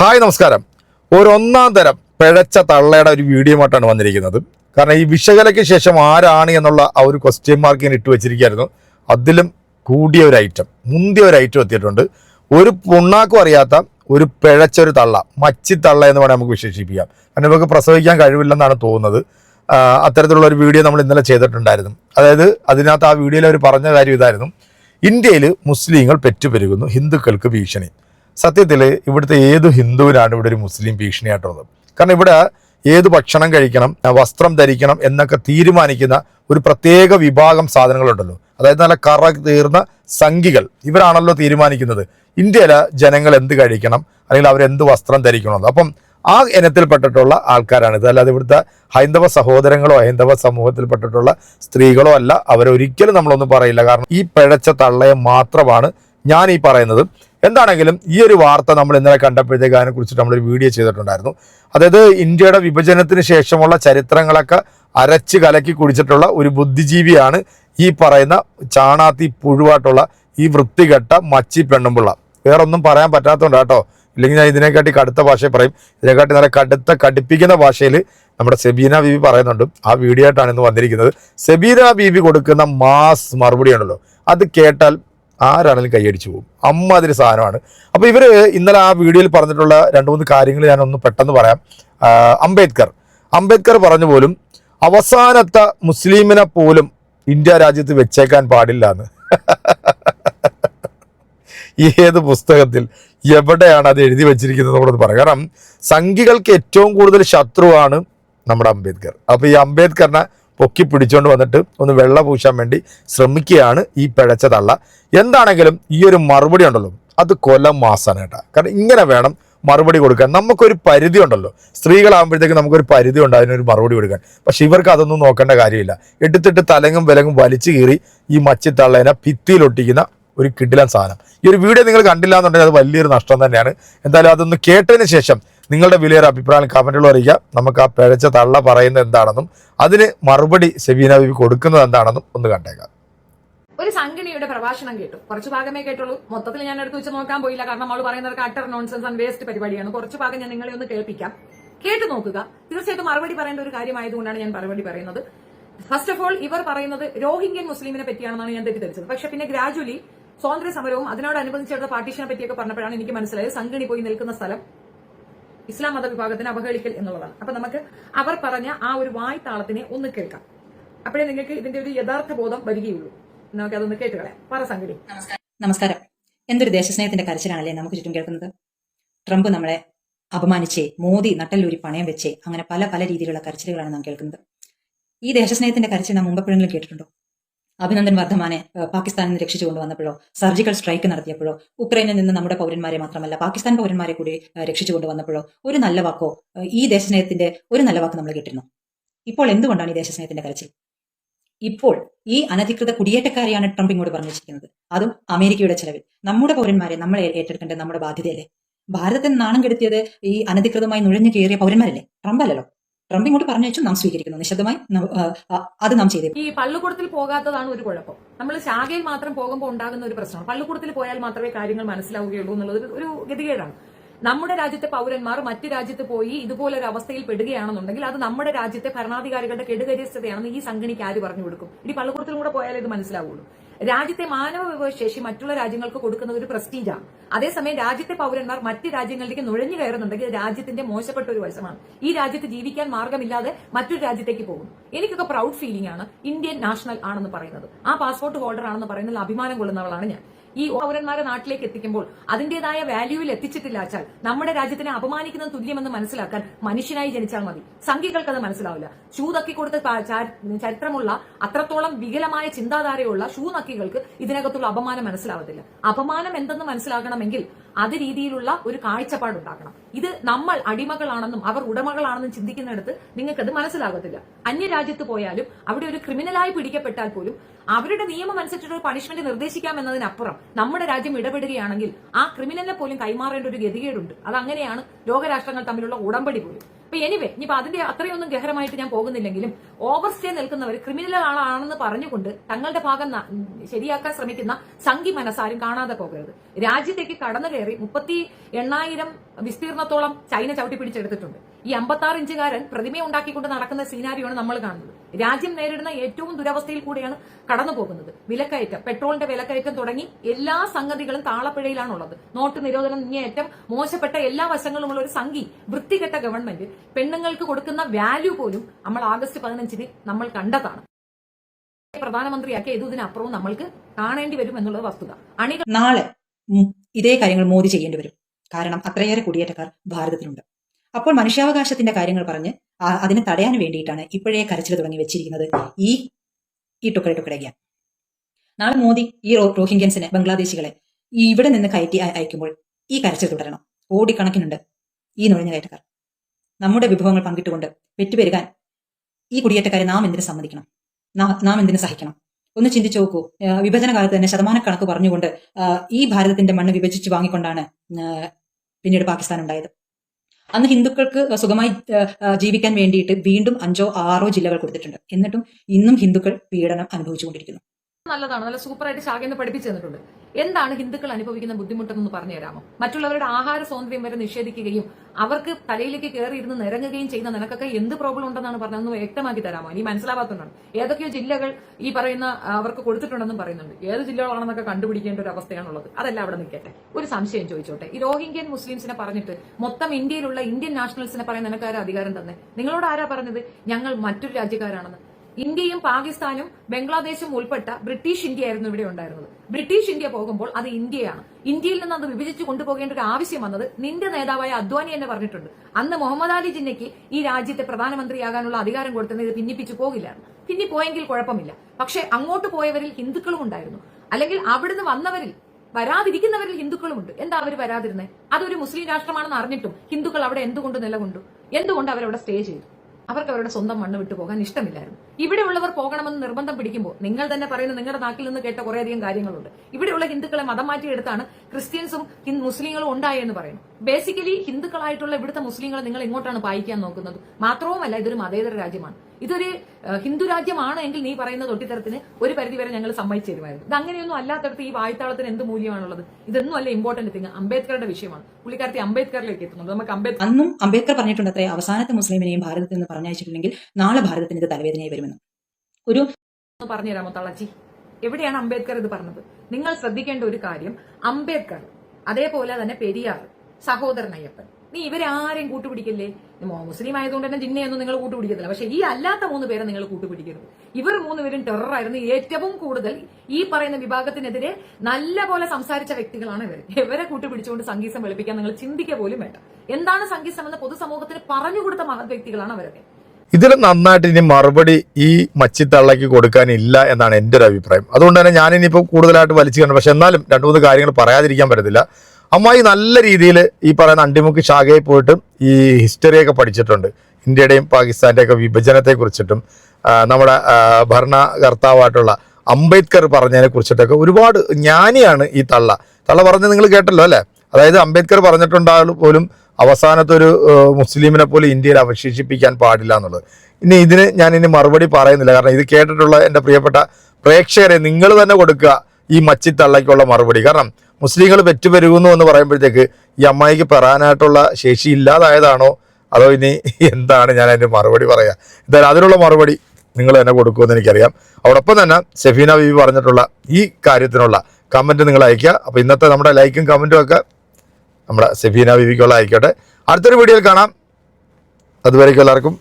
Hi നമസ്കാരം. ഒരു ഒന്നാം തരം പിഴച്ച തള്ളയുടെ ഒരു വീഡിയോ ആയിട്ടാണ് വന്നിരിക്കുന്നത്. കാരണം ഈ വിശകലയ്ക്ക് ശേഷം ആരാണ് എന്നുള്ള ആ ഒരു ക്വസ്റ്റ്യൻ മാർക്ക് ഞാൻ ഇട്ട് വെച്ചിരിക്കുകയായിരുന്നു. അതിലും കൂടിയ ഒരു ഐറ്റം മുന്തിയ ഒരു ഐറ്റം എത്തിയിട്ടുണ്ട്. ഒരു പുണ്ണാക്കും അറിയാത്ത ഒരു പിഴച്ചൊരു തള്ള മച്ചി തള്ള എന്ന് വേണമെങ്കിൽ നമുക്ക് വിശേഷിപ്പിക്കാം. കാരണം ഇവർക്ക് പ്രസവിക്കാൻ കഴിവില്ലെന്നാണ് തോന്നുന്നത്. അത്തരത്തിലുള്ള ഒരു വീഡിയോ നമ്മൾ ഇന്നലെ ചെയ്തിട്ടുണ്ടായിരുന്നു. അതായത് അതിനകത്ത് ആ വീഡിയോയിൽ അവർ പറഞ്ഞ കാര്യം ഇതായിരുന്നു. ഇന്ത്യയിൽ മുസ്ലിങ്ങൾ പെറ്റുപെരുകുന്നു ഹിന്ദുക്കൾക്ക് ഭീഷണി. സത്യത്തിൽ ഇവിടുത്തെ ഏത് ഹിന്ദുവിനാണ് ഇവിടെ ഒരു മുസ്ലിം ഭീഷണിയായിട്ടുള്ളത് കാരണം ഇവിടെ ഏത് ഭക്ഷണം കഴിക്കണം വസ്ത്രം ധരിക്കണം എന്നൊക്കെ തീരുമാനിക്കുന്ന ഒരു പ്രത്യേക വിഭാഗം സാധനങ്ങളുണ്ടല്ലോ. അതായത് നല്ല കറ തീർന്ന സംഖികൾ ഇവരാണല്ലോ തീരുമാനിക്കുന്നത്. ഇന്ത്യയിലെ ജനങ്ങൾ എന്ത് കഴിക്കണം അല്ലെങ്കിൽ അവരെന്ത് വസ്ത്രം ധരിക്കണമെന്ന്. അപ്പം ആ ഇനത്തിൽപ്പെട്ടിട്ടുള്ള ആൾക്കാരാണിത് അല്ലാതെ ഇവിടുത്തെ ഹൈന്ദവ സഹോദരങ്ങളോ ഹൈന്ദവ സമൂഹത്തിൽപ്പെട്ടിട്ടുള്ള സ്ത്രീകളോ അല്ല. അവരൊരിക്കലും നമ്മളൊന്നും പറയില്ല. കാരണം ഈ പിഴച്ച തള്ളയെ മാത്രമാണ് ഞാൻ ഈ പറയുന്നത്. എന്താണെങ്കിലും ഈ ഒരു വാർത്ത നമ്മൾ ഇന്നലെ കണ്ടപ്പോഴത്തേക്ക് അതിനെ കുറിച്ചിട്ട് നമ്മളൊരു വീഡിയോ ചെയ്തിട്ടുണ്ടായിരുന്നു. അതായത് ഇന്ത്യയുടെ വിഭജനത്തിന് ശേഷമുള്ള ചരിത്രങ്ങളൊക്കെ അരച്ച് കലക്കി കുടിച്ചിട്ടുള്ള ഒരു ബുദ്ധിജീവിയാണ് ഈ പറയുന്ന ചാണാത്തി പുഴുവായിട്ടുള്ള ഈ വൃത്തികെട്ട മച്ചി പെണ്ണുമ്പിള്ള. വേറൊന്നും പറയാൻ പറ്റാത്തതുകൊണ്ട് കേട്ടോ. ഇല്ലെങ്കിൽ ഞാൻ ഇതിനെക്കാട്ടി കടുത്ത ഭാഷ പറയും. ഇതിനെക്കാട്ടി നല്ല കടുത്ത കടുപ്പിക്കുന്ന ഭാഷയിൽ നമ്മുടെ സെബീന ബീബി പറയുന്നുണ്ട്. ആ വീഡിയോ ആയിട്ടാണ് ഇന്ന് വന്നിരിക്കുന്നത്. സെബീന ബീബി കൊടുക്കുന്ന മാസ് മറുപടി ഉണ്ടല്ലോ. അത് കേട്ടാൽ ആരാണെങ്കിലും കൈയടിച്ചു പോകും. അമ്മ അതിന് സാധനമാണ്. അപ്പോൾ ഇവർ ഇന്നലെ ആ വീഡിയോയിൽ പറഞ്ഞിട്ടുള്ള രണ്ട് മൂന്ന് കാര്യങ്ങൾ ഞാൻ ഒന്ന് പെട്ടെന്ന് പറയാം. അംബേദ്കർ. അംബേദ്കർ പറഞ്ഞു പോലും അവസാനത്തെ മുസ്ലിമിനെ പോലും ഇന്ത്യ രാജ്യത്ത് വെച്ചേക്കാൻ പാടില്ല എന്ന്. ഏത് പുസ്തകത്തിൽ എവിടെയാണ് അത് എഴുതി വെച്ചിരിക്കുന്നത് എന്നുള്ളത് പറയാം. കാരണം സംഘികൾക്ക് ഏറ്റവും കൂടുതൽ ശത്രുവാണ് നമ്മുടെ അംബേദ്കർ. അപ്പോൾ ഈ അംബേദ്കറിനെ പൊക്കി പിടിച്ചുകൊണ്ട് വന്നിട്ട് ഒന്ന് വെള്ള പൂശാൻ വേണ്ടി ശ്രമിക്കുകയാണ് ഈ പിഴച്ച തള്ള. എന്താണെങ്കിലും ഈ ഒരു മറുപടി ഉണ്ടല്ലോ അത് കൊലം മാസാണ് കേട്ടോ. കാരണം ഇങ്ങനെ വേണം മറുപടി കൊടുക്കാൻ. നമുക്കൊരു പരിധി ഉണ്ടല്ലോ. സ്ത്രീകളാകുമ്പോഴത്തേക്ക് നമുക്കൊരു പരിധി ഉണ്ട് അതിനൊരു മറുപടി കൊടുക്കാൻ. പക്ഷെ ഇവർക്ക് അതൊന്നും നോക്കേണ്ട കാര്യമില്ല. എടുത്തിട്ട് തലങ്ങും വിലങ്ങും വലിച്ചു കീറി ഈ മച്ചിത്തള്ളേനെ ഭിത്തിയിലൊട്ടിക്കുന്ന ഒരു കിടിലൻ സാധനം. ഈ ഒരു വീഡിയോ നിങ്ങൾ കണ്ടില്ല എന്നുണ്ടെങ്കിൽ അത് വലിയൊരു നഷ്ടം തന്നെയാണ്. എന്തായാലും അതൊന്ന് കേട്ടതിന് ശേഷം നിങ്ങളുടെ വിലയേറെ അഭിപ്രായം കമന്റുകൾ അറിയിക്കുക നമുക്ക് ആ പിഴച്ച തള്ള പറയുന്നത് എന്താണെന്നും അതിന് മറുപടി സെബീന ബിബി കൊടുക്കുന്നത് എന്താണെന്നും ഒന്ന് കണ്ടേക്കാം. ഒരു സംഘിണിയുടെ പ്രഭാഷണം കേട്ടു. കുറച്ച് ഭാഗമേ കേട്ടുള്ളൂ. മൊത്തത്തിൽ ഞാൻ എടുത്ത് വെച്ച് നോക്കാൻ പോയില്ല. കാരണം അവൾ പറയുന്നത് അട്ടർ നോൺസെൻസ് ആൻഡ് വേസ്റ്റ് പരിപാടിയാണ്. കുറച്ച് ഭാഗം ഞാൻ നിങ്ങളെ ഒന്ന് കേൾപ്പിക്കാം. കേട്ടു നോക്കുക. തീർച്ചയായിട്ടും മറുപടി പറയേണ്ട ഒരു കാര്യമായതുകൊണ്ടാണ് ഞാൻ മറുപടി പറയുന്നത്. ഫസ്റ്റ് ഓഫ് ഓൾ ഇവർ പറയുന്നത് രോഹിംഗ്യൻ മുസ്ലിമിനെ പറ്റിയാണെന്നാണ് ഞാൻ തെറ്റിദ്ധരിച്ചത്. പക്ഷെ പിന്നെ ഗ്രാജുവലി സ്വാതന്ത്ര്യ സമരവും അതിനോടനുബന്ധിച്ചുള്ള പാർട്ടീഷനെ പറ്റിയൊക്കെ പറഞ്ഞപ്പോഴാണ് എനിക്ക് മനസ്സിലായത് സംഘിണി പോയി നിൽക്കുന്ന സ്ഥലം. ഇസ്ലാം മത വിഭാഗത്തിന് അവഹേളിക്കൽ എന്നുള്ളതാണ്. അപ്പൊ നമുക്ക് അവർ പറഞ്ഞ ആ ഒരു വായ്ത്താളത്തിനെ ഒന്ന് കേൾക്കാം. അപ്പോഴേ നിങ്ങൾക്ക് ഇതിന്റെ ഒരു യഥാർത്ഥ ബോധം വരികയുള്ളൂ. നമുക്ക് അതൊന്ന് കേട്ടുകളയാം പറ സംഗതി. നമസ്കാരം. എന്തൊരു ദേശസ്നേഹത്തിന്റെ കരച്ചിലാണല്ലേ നമുക്ക് ചുറ്റും കേൾക്കുന്നത്? ട്രംപ് നമ്മളെ അപമാനിച്ചേ മോദി നട്ടല്ലൂരി പണയം വെച്ചേ അങ്ങനെ പല പല രീതിയിലുള്ള കരച്ചിലുകളാണ് നാം കേൾക്കുന്നത്. ഈ ദേശസ്നേഹത്തിന്റെ കരച്ചിൽ നാം മുമ്പെപ്പോഴെങ്കിലും കേട്ടിട്ടുണ്ടോ? അഭിനന്ദൻ വർദ്ധമാനെ പാകിസ്ഥാനിൽ നിന്ന് രക്ഷിച്ചുകൊണ്ട് വന്നപ്പോഴോ സർജിക്കൽ സ്ട്രൈക്ക് നടത്തിയപ്പോഴോ ഉക്രൈനിൽ നിന്ന് നമ്മുടെ പൗരന്മാരെ മാത്രമല്ല പാകിസ്ഥാൻ പൗരന്മാരെ കൂടി രക്ഷിച്ചു രക്ഷിച്ചുകൊണ്ട് വന്നപ്പോഴോ ഒരു നല്ല വാക്കോ ഈ ദേശസ്നേഹത്തിന്റെ ഒരു നല്ല വാക്ക് നമ്മൾ കിട്ടിരുന്നു. ഇപ്പോൾ എന്തുകൊണ്ടാണ് ഈ ദേശസ്നേഹത്തിന്റെ കരച്ചിൽ? ഇപ്പോൾ ഈ അനധികൃത കുടിയേറ്റക്കാരെയാണ് ട്രംപ് ഇങ്ങോട്ട് പറഞ്ഞു അതും അമേരിക്കയുടെ ചെലവിൽ. നമ്മുടെ പൗരന്മാരെ നമ്മൾ ഏറ്റെടുക്കേണ്ടത് നമ്മുടെ ബാധ്യതയല്ലേ? ഭാരതത്തിൽ നാണം കെടുത്തിയത് ഈ അനധികൃതമായി നുഴഞ്ഞു കയറിയ പൗരന്മാരല്ലേ? ട്രംപ് അല്ലല്ലോ. ട്രംപ് ഇങ്ങോട്ട് പറഞ്ഞു വെച്ചു നാം സ്വീകരിക്കുന്നു. നിശബ്ദമായി അത് നാം ചെയ്തേ. ഈ പള്ളിക്കൂടത്തിൽ പോകാത്തതാണ് ഒരു കുഴപ്പം. നമ്മൾ ശാഖയിൽ മാത്രം പോകുമ്പോൾ ഉണ്ടാകുന്ന ഒരു പ്രശ്നമാണ്. പള്ളിക്കൂടത്തിൽ പോയാൽ മാത്രമേ കാര്യങ്ങൾ മനസ്സിലാവുകയുള്ളൂ എന്നുള്ളത് ഒരു- ഗതികേടാണ്. നമ്മുടെ രാജ്യത്തെ പൗരന്മാർ മറ്റു രാജ്യത്ത് പോയി ഇതുപോലെ ഒരു അവസ്ഥയിൽ പെടുകയാണെന്നുണ്ടെങ്കിൽ അത് നമ്മുടെ രാജ്യത്തെ ഭരണാധികാരികളുടെ കെടുകരിസ്ഥതയാണെന്ന് ഈ സംഘടനയ്ക്ക് ആര് പറഞ്ഞു കൊടുക്കും? ഇനി പള്ളിക്കൂടത്തിലും കൂടെ പോയാലേ ഇത് മനസ്സിലാവുള്ളൂ. രാജ്യത്തെ മാനവ വിഭവശേഷി മറ്റുള്ള രാജ്യങ്ങൾക്ക് കൊടുക്കുന്നത് ഒരു പ്രസ്റ്റീജാണ് അതേസമയം രാജ്യത്തെ പൗരന്മാർ മറ്റ് രാജ്യങ്ങളിലേക്ക് നുഴഞ്ഞു കയറുന്നുണ്ടെങ്കിൽ രാജ്യത്തിന്റെ മോശപ്പെട്ട ഒരു വശമാണ്. ഈ രാജ്യത്ത് ജീവിക്കാൻ മാർഗമില്ലാതെ മറ്റൊരു രാജ്യത്തേക്ക് പോകുന്നു എനിക്കൊക്കെ പ്രൗഡ് ഫീലിംഗ് ആണ്. ഇന്ത്യൻ നാഷണൽ ആണെന്ന് പറയുന്നത്. ആ പാസ്പോർട്ട് ഹോൾഡർ ആണെന്ന് പറയുന്നതിൽ അഭിമാനം കൊള്ളുന്നവളാണ് ഞാൻ. ഈ പൗരന്മാരെ നാട്ടിലേക്ക് എത്തിക്കുമ്പോൾ അതിന്റേതായ വാല്യൂവിൽ എത്തിച്ചിട്ടില്ല വെച്ചാൽ നമ്മുടെ രാജ്യത്തിനെ അപമാനിക്കുന്ന തുല്യമെന്ന് മനസ്സിലാക്കാൻ മനുഷ്യനായി ജനിച്ചാൽ മതി. സംഘികൾക്ക് അത് മനസ്സിലാവില്ല. ഷൂ നക്കി കൊടുത്ത ചരിത്രമുള്ള അത്രത്തോളം വികലമായ ചിന്താധാരയുള്ള ഷൂ നക്കികൾക്ക് ഇതിനകത്തുള്ള അപമാനം മനസ്സിലാവത്തില്ല. അപമാനം എന്തെന്ന് മനസ്സിലാകണമെങ്കിൽ അത് രീതിയിലുള്ള ഒരു കാഴ്ചപ്പാടുണ്ടാക്കണം ഇത് നമ്മൾ അടിമകളാണെന്നും അവർ ഉടമകളാണെന്നും ചിന്തിക്കുന്നിടത്ത് നിങ്ങൾക്കത് മനസ്സിലാകത്തില്ല. അന്യരാജ്യത്ത് പോയാലും അവിടെ ഒരു ക്രിമിനലായി പിടിക്കപ്പെട്ടാൽ പോലും അവരുടെ നിയമം അനുസരിച്ചിട്ട് ഒരു പണിഷ്മെന്റ് നിർദ്ദേശിക്കാം എന്നതിനപ്പുറം നമ്മുടെ രാജ്യം ഇടപെടുകയാണെങ്കിൽ ആ ക്രിമിനലിനെ പോലും കൈമാറേണ്ട ഒരു ഗതികേടുണ്ട്. അത് അങ്ങനെയാണ് ലോകരാഷ്ട്രങ്ങൾ തമ്മിലുള്ള ഉടമ്പടി പോലും. അപ്പൊ എനിവേ ഇനിയിപ്പോ അതിന്റെ അത്രയൊന്നും ഗഹരമായിട്ട് ഞാൻ പോകുന്നില്ലെങ്കിലും ഓവർ സ്റ്റേ നിൽക്കുന്നവർ ക്രിമിനൽ ആളാണെന്ന് പറഞ്ഞുകൊണ്ട് തങ്ങളുടെ ഭാഗം ശരിയാക്കാൻ ശ്രമിക്കുന്ന സംഘി മനസ്സാരും കാണാതെ പോകരുത്. രാജ്യത്തേക്ക് കടന്നു കയറി മുപ്പത്തി എണ്ണായിരം വിസ്തീർണത്തോളം ചൈന ചവിട്ടി പിടിച്ചെടുത്തിട്ടുണ്ട് ഈ അമ്പത്തി ആറ് ഇഞ്ചുകാരൻ പ്രതിമ ഉണ്ടാക്കിക്കൊണ്ട് നടക്കുന്ന സീനാരിയാണ് നമ്മൾ കാണുന്നത്. രാജ്യം നേരിടുന്ന ഏറ്റവും ദുരവസ്ഥയിൽ കൂടിയാണ് കടന്നു പോകുന്നത് വിലക്കയറ്റം പെട്രോളിന്റെ വിലക്കയറ്റം തുടങ്ങി എല്ലാ സംഗതികളും താളപ്പിഴയിലാണുള്ളത്. നോട്ട് നിരോധനം ഇങ്ങേയറ്റം മോശപ്പെട്ട എല്ലാ വശങ്ങളുമുള്ള ഒരു സംഘി വൃത്തികെട്ട ഗവൺമെന്റ് പെണ്ണുങ്ങൾക്ക് കൊടുക്കുന്ന വാല്യൂ പോലും നമ്മൾ ആഗസ്റ്റ് പതിനഞ്ചിന് നമ്മൾ കണ്ടതാണ്. പ്രധാനമന്ത്രിയാക്കിയ ഇത് ഇതിനപ്പുറവും നമ്മൾക്ക് കാണേണ്ടി വരും എന്നുള്ളത് വസ്തുത. അണികൾ നാളെ ഇതേ കാര്യങ്ങൾ മോദി ചെയ്യേണ്ടി വരും. കാരണം അത്രയേറെ കുടിയേറ്റക്കാർ ഭാരതത്തിലുണ്ട്. അപ്പോൾ മനുഷ്യാവകാശത്തിന്റെ കാര്യങ്ങൾ പറഞ്ഞ് അതിനെ തടയാൻ വേണ്ടിയിട്ടാണ് ഇപ്പോഴേ കരച്ചിൽ തുടങ്ങി വെച്ചിരിക്കുന്നത് ഈ ഈ ടുക്കടെ ടുക്കടയ്യ നാളെ മോദി ഈ റോഹിംഗ്യൻസിനെ ബംഗ്ലാദേശികളെ ഇവിടെ നിന്ന് കയറ്റി അയക്കുമ്പോൾ ഈ കരച്ചിൽ തുടരണം. കോടിക്കണക്കിനുണ്ട് ഈ നുഴഞ്ഞു കയറ്റക്കാർ. നമ്മുടെ വിഭവങ്ങൾ പങ്കിട്ടുകൊണ്ട് പെറ്റുപെരുകാൻ ഈ കുടിയേറ്റക്കാരെ നാം എന്തിനു സമ്മതിക്കണം? നാം എന്തിനു സഹിക്കണം? ഒന്ന് ചിന്തിച്ചു നോക്കൂ. വിഭജന കാലത്ത് തന്നെ ശതമാനക്കണക്ക് പറഞ്ഞുകൊണ്ട് ഈ ഭാരതത്തിന്റെ മണ്ണ് വിഭജിച്ച് വാങ്ങിക്കൊണ്ടാണ് പിന്നീട് പാകിസ്ഥാൻ ഉണ്ടായത്. അന്ന് ഹിന്ദുക്കൾക്ക് സുഖമായി ജീവിക്കാൻ വേണ്ടിയിട്ട് വീണ്ടും അഞ്ചോ ആറോ ജില്ലകൾ കൊടുത്തിട്ടുണ്ട്. എന്നിട്ടും ഇന്നും ഹിന്ദുക്കൾ പീഡനം അനുഭവിച്ചുകൊണ്ടിരിക്കുന്നു. നല്ലതാണ്. നല്ല സൂപ്പറായിട്ട് ശാഖയെന്ന് പഠിപ്പിച്ചു തന്നിട്ടുണ്ട്. എന്താണ് ഹിന്ദുക്കൾ അനുഭവിക്കുന്ന ബുദ്ധിമുട്ടെന്ന് പറഞ്ഞു തരാമോ? മറ്റുള്ളവരുടെ ആഹാര സ്വാതന്ത്ര്യം വരെ നിഷേധിക്കുകയും അവർക്ക് തലയിലേക്ക് കയറി ഇരുന്ന് നിരങ്ങുകയും ചെയ്യുന്ന നിനക്കൊക്കെ എന്ത് പ്രോബ്ലം ഉണ്ടെന്നാണ് പറഞ്ഞതെന്ന് വ്യക്തമാക്കി തരാമോ? ഇനി മനസ്സിലാവാത്തതുകൊണ്ടാണ്. ഏതൊക്കെയോ ജില്ലകൾ ഈ പറയുന്ന അവർക്ക് കൊടുത്തിട്ടുണ്ടെന്നും പറയുന്നുണ്ട്. ഏത് ജില്ലകളാണെന്നൊക്കെ കണ്ടുപിടിക്കേണ്ട ഒരു അവസ്ഥയാണുള്ളത്. അതല്ല അവിടെ നിൽക്കട്ടെ. ഒരു സംശയം ചോദിച്ചോട്ടെ. ഈ റോഹിംഗ്യൻ മുസ്ലിംസിനെ പറഞ്ഞിട്ട് മൊത്തം ഇന്ത്യയിലുള്ള ഇന്ത്യൻ നാഷണൽസിനെ പറയാൻ നിനക്കാരും അധികാരം തന്നെ? നിങ്ങളോട് ആരാ പറഞ്ഞത്? ഞങ്ങൾ മറ്റൊരു രാജ്യക്കാരാണെന്ന്. ഇന്ത്യയും പാകിസ്ഥാനും ബംഗ്ലാദേശും ഉൾപ്പെട്ട ബ്രിട്ടീഷ് ഇന്ത്യ ആയിരുന്നു ഇവിടെ ഉണ്ടായിരുന്നത്. ബ്രിട്ടീഷ് ഇന്ത്യ പോകുമ്പോൾ അത് ഇന്ത്യയാണ്. ഇന്ത്യയിൽ നിന്ന് അത് വിഭജിച്ച് കൊണ്ടുപോകേണ്ട ഒരു ആവശ്യം വന്നത് നിന്റെ നേതാവായ അദ്വാനി എന്നെ പറഞ്ഞിട്ടുണ്ട്. അന്ന് മുഹമ്മദ് അലി ജിന്നയ്ക്ക് ഈ രാജ്യത്തെ പ്രധാനമന്ത്രിയാകാനുള്ള അധികാരം കൊടുത്തത് ഇത് ഭിന്നിപ്പിച്ചു പോകില്ലായിരുന്നു. പിന്നെ പോയെങ്കിൽ കുഴപ്പമില്ല. പക്ഷെ അങ്ങോട്ട് പോയവരിൽ ഹിന്ദുക്കളും ഉണ്ടായിരുന്നു. അല്ലെങ്കിൽ അവിടുന്ന് വന്നവരിൽ വരാതിരിക്കുന്നവരിൽ ഹിന്ദുക്കളുമുണ്ട് എന്താ അവർ വരാതിരുന്നത് അതൊരു മുസ്ലിം രാഷ്ട്രമാണെന്ന് അറിഞ്ഞിട്ടും ഹിന്ദുക്കൾ അവിടെ എന്തുകൊണ്ട് നിലകൊണ്ടു? എന്തുകൊണ്ട് അവരവിടെ സ്റ്റേ ചെയ്തു? അവർക്ക് അവരുടെ സ്വന്തം മണ്ണ് വിട്ടു പോകാൻ ഇഷ്ടമില്ലായിരുന്നു. ഇവിടെയുള്ളവർ പോകണമെന്ന് നിർബന്ധം പിടിക്കുമ്പോൾ നിങ്ങൾ തന്നെ പറയുന്ന നിങ്ങളുടെ നാക്കിൽ നിന്ന് കേട്ട കുറേയധികം കാര്യങ്ങളുണ്ട്. ഇവിടെയുള്ള ഹിന്ദുക്കളെ മതം മാറ്റിയെടുത്താണ് ക്രിസ്ത്യൻസും മുസ്ലിങ്ങളും ഉണ്ടായെന്ന് പറയുന്നു. ബേസിക്കലി ഹിന്ദുക്കളായിട്ടുള്ള ഇവിടുത്തെ മുസ്ലിങ്ങളെ നിങ്ങൾ എങ്ങോട്ടാണ് പായിക്കാൻ നോക്കുന്നത്? മാത്രവുമല്ല ഇതൊരു മതേതര രാജ്യമാണ്. ഇതൊരു ഹിന്ദു രാജ്യമാണ് എങ്കിൽ നീ പറയുന്ന തൊട്ടിത്തരത്തിന് ഒരു പരിധി വരെ ഞങ്ങൾ സമ്മതിച്ചു തരുമായിരുന്നു. ഇത് അങ്ങനെയൊന്നും അല്ലാത്തടത്ത് ഈ വായ്ത്താളത്തിന് എന്ത് മൂല്യമാണുള്ളത്? ഇതൊന്നും അല്ല ഇമ്പോർട്ടന്റ് തിങ് അംബേദ്കറുടെ വിഷയമാണ്. പുള്ളിക്കാരത്തി അംബേദ്കറിലേക്ക് എത്തുന്നുണ്ട്. നമുക്ക് അംബേദ്കർ അന്നും അംബേദ്കർ പറഞ്ഞിട്ടുണ്ട് അത്രേ അവസാനത്തെ മുസ്ലിമിനെയും ഭാരതത്തിൽ നിന്ന് പറഞ്ഞയച്ചിട്ടുണ്ടെങ്കിൽ നാളെ ഭാരതത്തിന് ഇത് തലവേദനയായി വരുമെന്ന്. ഒരു ഒന്ന് പറഞ്ഞുതരാമോ തള്ളച്ചി? എവിടെയാണ് അംബേദ്കർ ഇത് പറഞ്ഞത്? നിങ്ങൾ ശ്രദ്ധിക്കേണ്ട ഒരു കാര്യം അംബേദ്കർ അതേപോലെ തന്നെ പെരിയാർ സഹോദരൻ അയ്യപ്പൻ നീ ഇവരാരെയും കൂട്ടുപിടിക്കില്ലേ? മുസ്ലിം ആയതുകൊണ്ട് തന്നെ ജിന്നയൊന്നും നിങ്ങൾ കൂട്ടുപിടിക്കത്തില്ല. പക്ഷെ ഈ അല്ലാത്ത മൂന്ന് പേരെ നിങ്ങൾ കൂട്ടുപിടിക്കരുത്. ഇവർ മൂന്ന് പേരും ടെററായിരുന്നു ഏറ്റവും കൂടുതൽ ഈ പറയുന്ന വിഭാഗത്തിനെതിരെ നല്ല പോലെ സംസാരിച്ച വ്യക്തികളാണ് ഇവർ ഇവരെ കൂട്ടുപിടിച്ചുകൊണ്ട് സംഗീതം വെളുപ്പിക്കാൻ നിങ്ങൾ ചിന്തിക്കുക പോലും വേണ്ട. എന്താണ് സംഗീതം എന്ന് പൊതുസമൂഹത്തിന് പറഞ്ഞുകൊടുത്ത മഹത് വ്യക്തികളാണ് അവരൊക്കെ. ഇതിൽ നന്നായിട്ട് ഇനി മറുപടി ഈ മച്ചിത്തള്ളയ്ക്ക് കൊടുക്കാനില്ല എന്നാണ് എന്റെ ഒരു അഭിപ്രായം. അതുകൊണ്ട് തന്നെ ഞാൻ ഇനിയിപ്പോൾ കൂടുതലായിട്ട് വലിച്ചു കണ്ടു പക്ഷെ എന്നാലും രണ്ട് മൂന്ന് കാര്യങ്ങൾ പറയാതിരിക്കാൻ പറ്റത്തില്ല. അമ്മായി നല്ല രീതിയിൽ ഈ പറയുന്ന അണ്ടിമുക്ക് ശാഖയിൽ പോയിട്ട് ഈ ഹിസ്റ്ററിയൊക്കെ പഠിച്ചിട്ടുണ്ട്. ഇന്ത്യയുടെയും പാകിസ്ഥാന്റെയൊക്കെ വിഭജനത്തെ കുറിച്ചിട്ടും നമ്മുടെ ഭരണകർത്താവായിട്ടുള്ള അംബേദ്കർ പറഞ്ഞതിനെ കുറിച്ചിട്ടൊക്കെ ഒരുപാട് ജ്ഞാനിയാണ് ഈ തള്ള. തള്ള പറഞ്ഞത് നിങ്ങൾ കേട്ടല്ലോ അല്ലേ? അതായത് അംബേദ്കർ പറഞ്ഞിട്ടുണ്ടായാലും പോലും അവസാനത്തെ ഒരു മുസ്ലിമിനെ പോലെ ഇന്ത്യയിൽ അവശേഷിപ്പിക്കാൻ പാടില്ല എന്നുള്ളത്. ഇനി ഇതിന് ഞാൻ ഇനി മറുപടി പറയുന്നില്ല. കാരണം ഇത് കേട്ടിട്ടുള്ള എന്റെ പ്രിയപ്പെട്ട പ്രേക്ഷകരെ നിങ്ങൾ തന്നെ കൊടുക്കുക ഈ മച്ചിത്തള്ളയ്ക്കുള്ള മറുപടി. കാരണം മുസ്ലിങ്ങൾ പെറ്റുപെരുകുന്നു എന്ന് പറയുമ്പോഴത്തേക്ക് ഈ അമ്മായിക്ക് പറയാനായിട്ടുള്ള ശേഷി ഇല്ലാതായതാണോ? അതോ ഇനി എന്താണ് ഞാൻ അതിന്റെ മറുപടി പറയുക എന്തായാലും അതിനുള്ള മറുപടി നിങ്ങൾ തന്നെ കൊടുക്കുമെന്ന് എനിക്കറിയാം. അതോടൊപ്പം തന്നെ സെഫീന ബിബി പറഞ്ഞിട്ടുള്ള ഈ കാര്യത്തിനുള്ള കമന്റ് നിങ്ങൾ അയക്കുക അപ്പോൾ ഇന്നത്തെ നമ്മുടെ ലൈക്കും കമന്റും ഒക്കെ നമ്മുടെ സെഫീന ബിബിക്കുള്ള അയക്കോട്ടെ അടുത്തൊരു വീഡിയോയിൽ കാണാം. അതുവരേക്കും എല്ലാവർക്കും